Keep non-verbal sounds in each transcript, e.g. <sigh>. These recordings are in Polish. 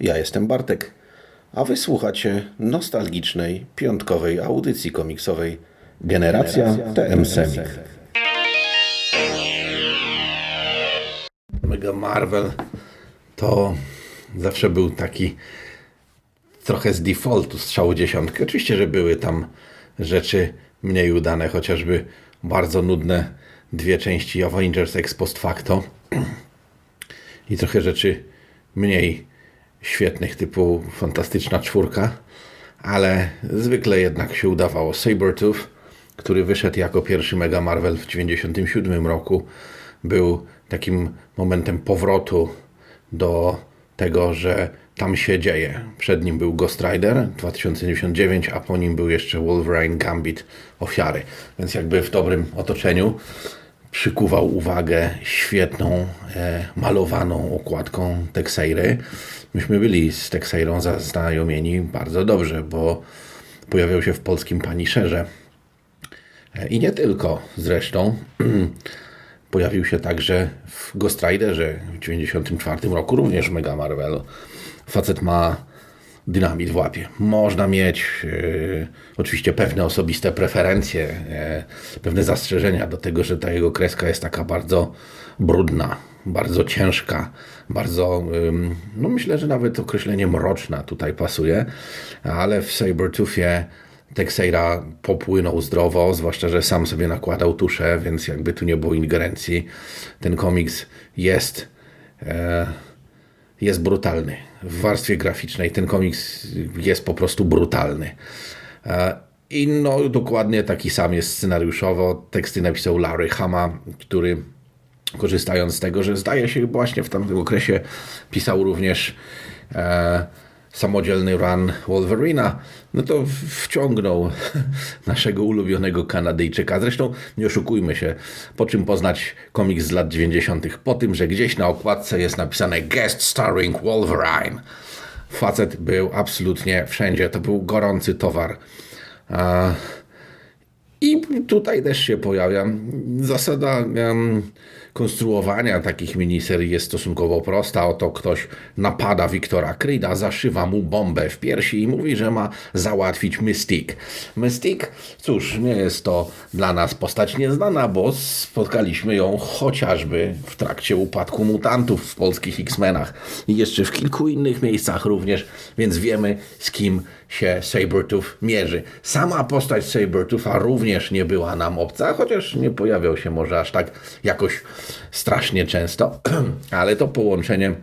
Ja jestem Bartek, a wysłuchacie nostalgicznej, piątkowej audycji komiksowej Generacja, TM Semik. Mega Marvel to zawsze był taki trochę z defaultu strzału dziesiątki. Oczywiście, że były tam rzeczy mniej udane, chociażby bardzo nudne dwie części Avengers ex post facto <clears throat> i trochę rzeczy mniej świetnych, typu Fantastyczna Czwórka, ale zwykle jednak się udawało. Sabertooth, który wyszedł jako pierwszy Mega Marvel w 1997 roku, był takim momentem powrotu do tego, że tam się dzieje. Przed nim był Ghost Rider 2099, a po nim był jeszcze Wolverine Gambit Ofiary. Więc jakby w dobrym otoczeniu przykuwał uwagę świetną, e, malowaną okładką Texeiry. Myśmy byli z Texeirą zaznajomieni bardzo dobrze, bo pojawiał się w polskim Paniszerze. E, I nie tylko zresztą. <clears throat> Pojawił się także w Ghost Riderze w 1994 roku, również Mega Marvelu. Facet ma dynamit w łapie. Można mieć e, oczywiście pewne osobiste preferencje, e, pewne zastrzeżenia do tego, że ta jego kreska jest taka bardzo brudna, bardzo ciężka, bardzo, no myślę, że nawet określenie mroczna tutaj pasuje, ale w Sabertoothie Texeira popłynął zdrowo, zwłaszcza, że sam sobie nakładał tuszę, więc jakby tu nie było ingerencji. Ten komiks jest, e, jest brutalny. W warstwie graficznej ten komiks jest po prostu brutalny. E, I no, dokładnie taki sam jest scenariuszowo. Teksty napisał Larry Hama, który korzystając z tego, że zdaje się właśnie w tamtym okresie pisał również e, samodzielny run Wolverina, no to wciągnął <laughs> naszego ulubionego Kanadyjczyka. Zresztą nie oszukujmy się, po czym poznać komiks z lat 90. Po tym, że gdzieś na okładce jest napisane guest starring Wolverine. Facet był absolutnie wszędzie. To był gorący towar. I tutaj też się pojawia zasada um, konstruowania takich miniserii jest stosunkowo prosta. Oto ktoś napada Wiktora Kryda, zaszywa mu bombę w piersi i mówi, że ma załatwić Mystique. Mystique, cóż, nie jest to dla nas postać nieznana, bo spotkaliśmy ją chociażby w trakcie upadku mutantów w polskich X-Menach i jeszcze w kilku innych miejscach również, więc wiemy z kim się Sabertooth mierzy. Sama postać Sabertootha również nie była nam obca, chociaż nie pojawiał się może aż tak jakoś strasznie często, <clears throat> ale to połączenie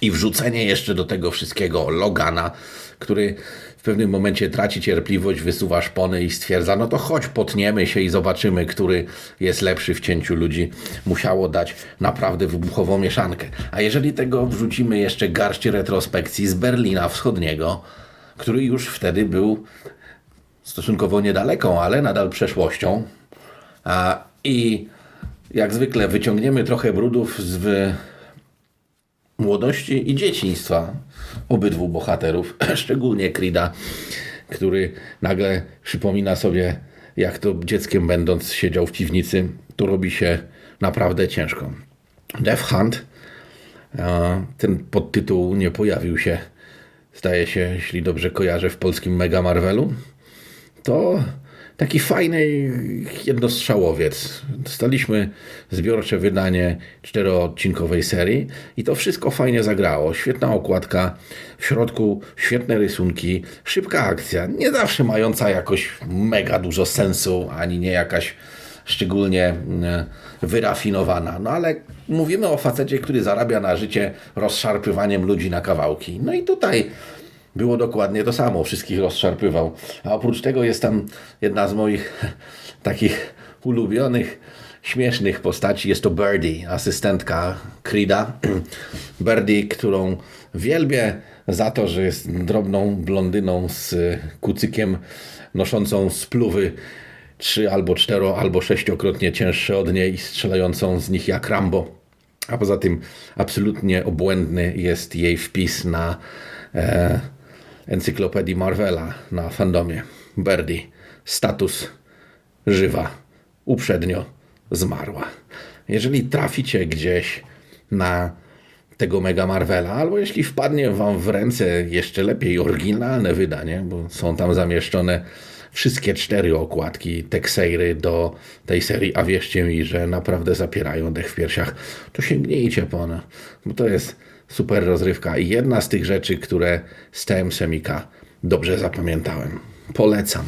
i wrzucenie jeszcze do tego wszystkiego Logana, który w pewnym momencie traci cierpliwość, wysuwa szpony i stwierdza, no to chodź potniemy się i zobaczymy, który jest lepszy w cięciu ludzi. Musiało dać naprawdę wybuchową mieszankę. A jeżeli tego wrzucimy jeszcze garść retrospekcji z Berlina Wschodniego, który już wtedy był stosunkowo niedaleką, ale nadal przeszłością. A, I jak zwykle wyciągniemy trochę brudów z młodości i dzieciństwa obydwu bohaterów, <clears throat> szczególnie Krida, który nagle przypomina sobie, jak to dzieckiem będąc siedział w piwnicy, tu robi się naprawdę ciężko. Death Hunt, ten podtytuł nie pojawił się zdaje się, jeśli dobrze kojarzę, w polskim Mega Marvelu, to taki fajny jednostrzałowiec. Dostaliśmy zbiorcze wydanie czteroodcinkowej serii i to wszystko fajnie zagrało. Świetna okładka, w środku świetne rysunki, szybka akcja, nie zawsze mająca jakoś mega dużo sensu, ani nie jakaś szczególnie mm, wyrafinowana. No ale mówimy o facecie, który zarabia na życie rozszarpywaniem ludzi na kawałki. No i tutaj było dokładnie to samo, wszystkich rozszarpywał. A oprócz tego jest tam jedna z moich <laughs> takich ulubionych, śmiesznych postaci. Jest to Birdie, asystentka Creeda. <clears throat> Birdie, którą wielbię za to, że jest drobną blondyną z kucykiem noszącą spluwy trzy albo cztero albo sześciokrotnie cięższe od niej, strzelającą z nich jak Rambo. A poza tym absolutnie obłędny jest jej wpis na e, encyklopedii Marvela na fandomie. Birdie. Status żywa. Uprzednio zmarła. Jeżeli traficie gdzieś na tego Mega Marvela, albo jeśli wpadnie Wam w ręce jeszcze lepiej oryginalne wydanie, bo są tam zamieszczone wszystkie cztery okładki Texeiry do tej serii, a wierzcie mi, że naprawdę zapierają dech w piersiach, to sięgnijcie po one, bo to jest super rozrywka i jedna z tych rzeczy, które z TM Semika dobrze zapamiętałem. Polecam.